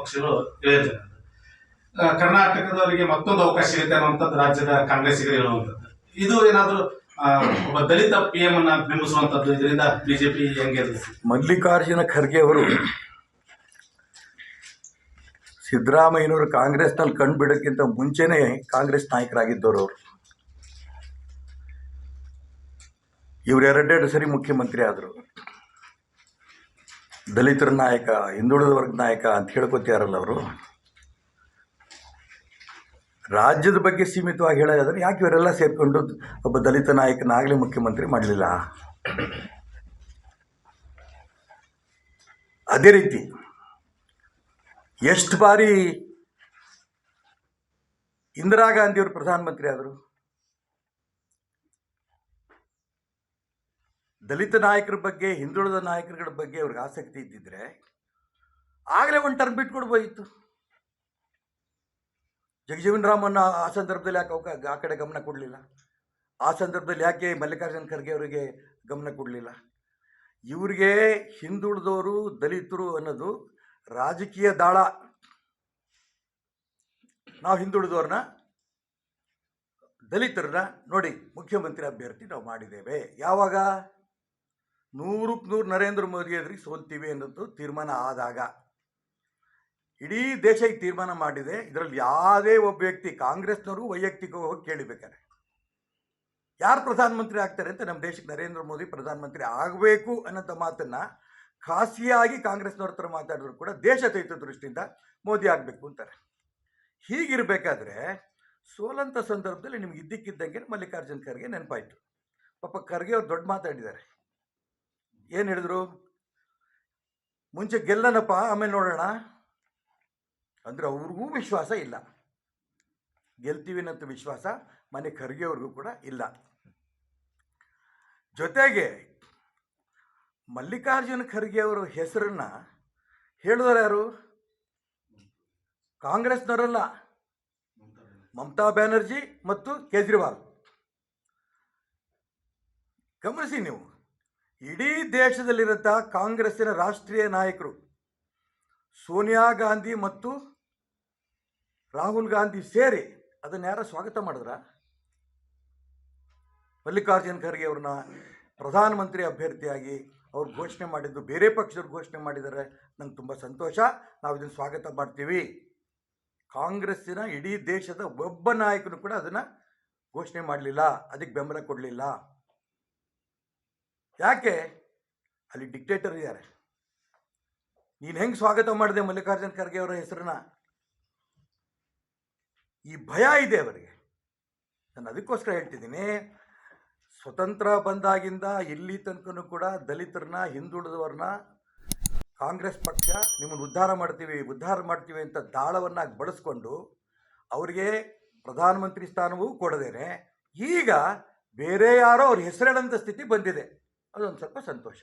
ಪಕ್ಷಗಳು ಆ, ಕರ್ನಾಟಕದವರಿಗೆ ಮತ್ತೊಂದು ಅವಕಾಶ ಸಿಗುತ್ತೆ ಅನ್ನುವಂಥದ್ದು ರಾಜ್ಯದ ಕಾಂಗ್ರೆಸ್ಸಿಗರು ಹೇಳುವಂಥದ್ದು. ಇದು ಏನಾದರೂ ಒಬ್ಬ ದಲಿತ ಪಿ ಎಂ ಅನ್ನ ಬಿಂಬಿಸುವಂಥದ್ದು ಇದರಿಂದ ಬಿಜೆಪಿ ಹೆಂಗೆ ಮಲ್ಲಿಕಾರ್ಜುನ ಖರ್ಗೆ ಅವರು ಸಿದ್ದರಾಮಯ್ಯನವರು ಕಾಂಗ್ರೆಸ್ನಲ್ಲಿ ಕಂಡುಬಿಡೋಕ್ಕಿಂತ ಮುಂಚೆನೇ ಕಾಂಗ್ರೆಸ್ ನಾಯಕರಾಗಿದ್ದವರು ಅವರು. ಇವರು ಎರಡೆರಡು ಸರಿ ಮುಖ್ಯಮಂತ್ರಿ ಆದರು. ದಲಿತರ ನಾಯಕ, ಹಿಂದುಳಿದ ವರ್ಗ ನಾಯಕ ಅಂತ ಹೇಳ್ಕೊತಿಯಾರಲ್ಲ ಅವರು. ರಾಜ್ಯದ ಬಗ್ಗೆ ಸೀಮಿತವಾಗಿ ಹೇಳೋದಾದ್ರೆ ಯಾಕೆ ಇವರೆಲ್ಲ ಸೇರಿಕೊಂಡು ಒಬ್ಬ ದಲಿತ ನಾಯಕನಾಗಲಿ ಮುಖ್ಯಮಂತ್ರಿ ಮಾಡಲಿಲ್ಲ? ಅದೇ ರೀತಿ ಎಷ್ಟು ಬಾರಿ ಇಂದಿರಾ ಗಾಂಧಿಯವರು ಪ್ರಧಾನಮಂತ್ರಿ ಆದರು? ದಲಿತ ನಾಯಕರ ಬಗ್ಗೆ, ಹಿಂದುಳಿದ ನಾಯಕರುಗಳ ಬಗ್ಗೆ ಅವ್ರಿಗೆ ಆಸಕ್ತಿ ಇದ್ದಿದ್ರೆ ಆಗಲೇ ಒಂದು ಟರ್ಮ್ ಬಿಟ್ಕೊಡ್ಬೋದಿತ್ತು. ಜಗಜೀವನ್ ರಾಮನ್ನ ಆ ಸಂದರ್ಭದಲ್ಲಿ ಯಾಕೆ ಅವಕ ಆ ಕಡೆ ಗಮನ ಕೊಡಲಿಲ್ಲ? ಆ ಸಂದರ್ಭದಲ್ಲಿ ಯಾಕೆ ಮಲ್ಲಿಕಾರ್ಜುನ ಖರ್ಗೆ ಅವರಿಗೆ ಗಮನ ಕೊಡಲಿಲ್ಲ? ಇವ್ರಿಗೆ ಹಿಂದುಳಿದವರು ದಲಿತರು ಅನ್ನೋದು ರಾಜಕೀಯ ದಾಳ. ನಾವು ಹಿಂದುಳಿದವ್ರನ್ನ ದಲಿತರನ್ನ ನೋಡಿ ಮುಖ್ಯಮಂತ್ರಿ ಅಭ್ಯರ್ಥಿ ನಾವು ಮಾಡಿದ್ದೇವೆ. ಯಾವಾಗ? ನೂರಕ್ಕೆ ನೂರು ನರೇಂದ್ರ ಮೋದಿ ಎದುರಿಗೆ ಸೋಲ್ತೀವಿ ಅನ್ನೋದು ತೀರ್ಮಾನ ಆದಾಗ. ಇಡೀ ದೇಶ ಈ ತೀರ್ಮಾನ ಮಾಡಿದೆ. ಇದರಲ್ಲಿ ಯಾವುದೇ ಒಬ್ಬ ವ್ಯಕ್ತಿ ಕಾಂಗ್ರೆಸ್ನವರು ವೈಯಕ್ತಿಕವಾಗಿ ಕೇಳಿಬೇಕಾರೆ ಯಾರು ಪ್ರಧಾನಮಂತ್ರಿ ಆಗ್ತಾರೆ ಅಂತ ನಮ್ಮ ದೇಶಕ್ಕೆ ನರೇಂದ್ರ ಮೋದಿ ಪ್ರಧಾನಮಂತ್ರಿ ಆಗಬೇಕು ಅನ್ನೋಂಥ ಮಾತನ್ನು ಖಾಸಿಯಾಗಿ ಕಾಂಗ್ರೆಸ್ನವ್ರ ಹತ್ರ ಮಾತಾಡಿದ್ರು ಕೂಡ ದೇಶ ತೈತ ದೃಷ್ಟಿಯಿಂದ ಮೋದಿ ಆಗಬೇಕು ಅಂತಾರೆ. ಹೀಗಿರಬೇಕಾದ್ರೆ ಸೋಲಂಥ ಸಂದರ್ಭದಲ್ಲಿ ನಿಮ್ಗೆ ಇದ್ದಕ್ಕಿದ್ದಂಗೆ ಮಲ್ಲಿಕಾರ್ಜುನ್ ಖರ್ಗೆ ನೆನಪಾಯಿತು. ಪಾಪ ಖರ್ಗೆ ಅವ್ರು ದೊಡ್ಡ ಮಾತಾಡಿದ್ದಾರೆ. ಏನು ಹೇಳಿದ್ರು? ಮುಂಚೆ ಗೆಲ್ಲನಪ್ಪ, ಆಮೇಲೆ ನೋಡೋಣ. ಅಂದರೆ ಅವ್ರಿಗೂ ವಿಶ್ವಾಸ ಇಲ್ಲ. ಗೆಲ್ತೀವಿ ಅನ್ನೋ ವಿಶ್ವಾಸ ಮನೆ ಖರ್ಗೆ ಅವ್ರಿಗೂ ಕೂಡ ಇಲ್ಲ. ಜೊತೆಗೆ ಮಲ್ಲಿಕಾರ್ಜುನ ಖರ್ಗೆ ಅವರ ಹೆಸರನ್ನ ಹೇಳಿದವರು ಯಾರು? ಕಾಂಗ್ರೆಸ್ನವರಲ್ಲ. ಮಮತಾ ಬ್ಯಾನರ್ಜಿ ಮತ್ತು ಕೇಜ್ರಿವಾಲ್. ಗಮನಿಸಿ ನೀವು. ಇಡೀ ದೇಶದಲ್ಲಿರಂಥ ಕಾಂಗ್ರೆಸ್ಸಿನ ರಾಷ್ಟ್ರೀಯ ನಾಯಕರು ಸೋನಿಯಾ ಗಾಂಧಿ ಮತ್ತು ರಾಹುಲ್ ಗಾಂಧಿ ಸೇರಿ ಅದನ್ನ ಯಾರ ಸ್ವಾಗತ ಮಾಡಿದ್ರ? ಮಲ್ಲಿಕಾರ್ಜುನ್ ಖರ್ಗೆ ಅವ್ರನ್ನ ಪ್ರಧಾನಮಂತ್ರಿ ಅಭ್ಯರ್ಥಿಯಾಗಿ ಅವ್ರು ಘೋಷಣೆ ಮಾಡಿದ್ದು, ಬೇರೆ ಪಕ್ಷದವ್ರು ಘೋಷಣೆ ಮಾಡಿದ್ದಾರೆ, ನಂಗೆ ತುಂಬ ಸಂತೋಷ. ನಾವು ಇದನ್ನು ಸ್ವಾಗತ ಮಾಡ್ತೀವಿ. ಕಾಂಗ್ರೆಸ್ಸಿನ ಇಡೀ ದೇಶದ ಒಬ್ಬ ನಾಯಕನು ಕೂಡ ಅದನ್ನು ಘೋಷಣೆ ಮಾಡಲಿಲ್ಲ, ಅದಕ್ಕೆ ಬೆಂಬಲ ಕೊಡಲಿಲ್ಲ. ಯಾಕೆ? ಅಲ್ಲಿ ಡಿಕ್ಟೇಟರ್ ಇದ್ದಾರೆ. ನೀನು ಹೆಂಗೆ ಸ್ವಾಗತ ಮಾಡಿದೆ ಮಲ್ಲಿಕಾರ್ಜುನ್ ಖರ್ಗೆ ಅವರ ಹೆಸರನ್ನ? ಈ ಭಯ ಇದೆ ಅವರಿಗೆ. ನಾನು ಅದಕ್ಕೋಸ್ಕರ ಹೇಳ್ತಿದ್ದೀನಿ, ಸ್ವತಂತ್ರ ಬಂದಾಗಿಂದ ಇಲ್ಲಿ ತನಕನೂ ಕೂಡ ದಲಿತರನ್ನ, ಹಿಂದುಳಿದವ್ರನ್ನ ಕಾಂಗ್ರೆಸ್ ಪಕ್ಷ ನಿಮ್ಮನ್ನು ಉದ್ಧಾರ ಮಾಡ್ತೀವಿ ಉದ್ಧಾರ ಮಾಡ್ತೀವಿ ಅಂತ ದಾಳವನ್ನು ಬಳಸ್ಕೊಂಡು ಅವರಿಗೆ ಪ್ರಧಾನಮಂತ್ರಿ ಸ್ಥಾನವೂ ಕೊಡದೇನೆ. ಈಗ ಬೇರೆ ಯಾರೋ ಅವ್ರ ಹೆಸರೇಳಂಥ ಸ್ಥಿತಿ ಬಂದಿದೆ. ಅದೊಂದು ಸ್ವಲ್ಪ ಸಂತೋಷ.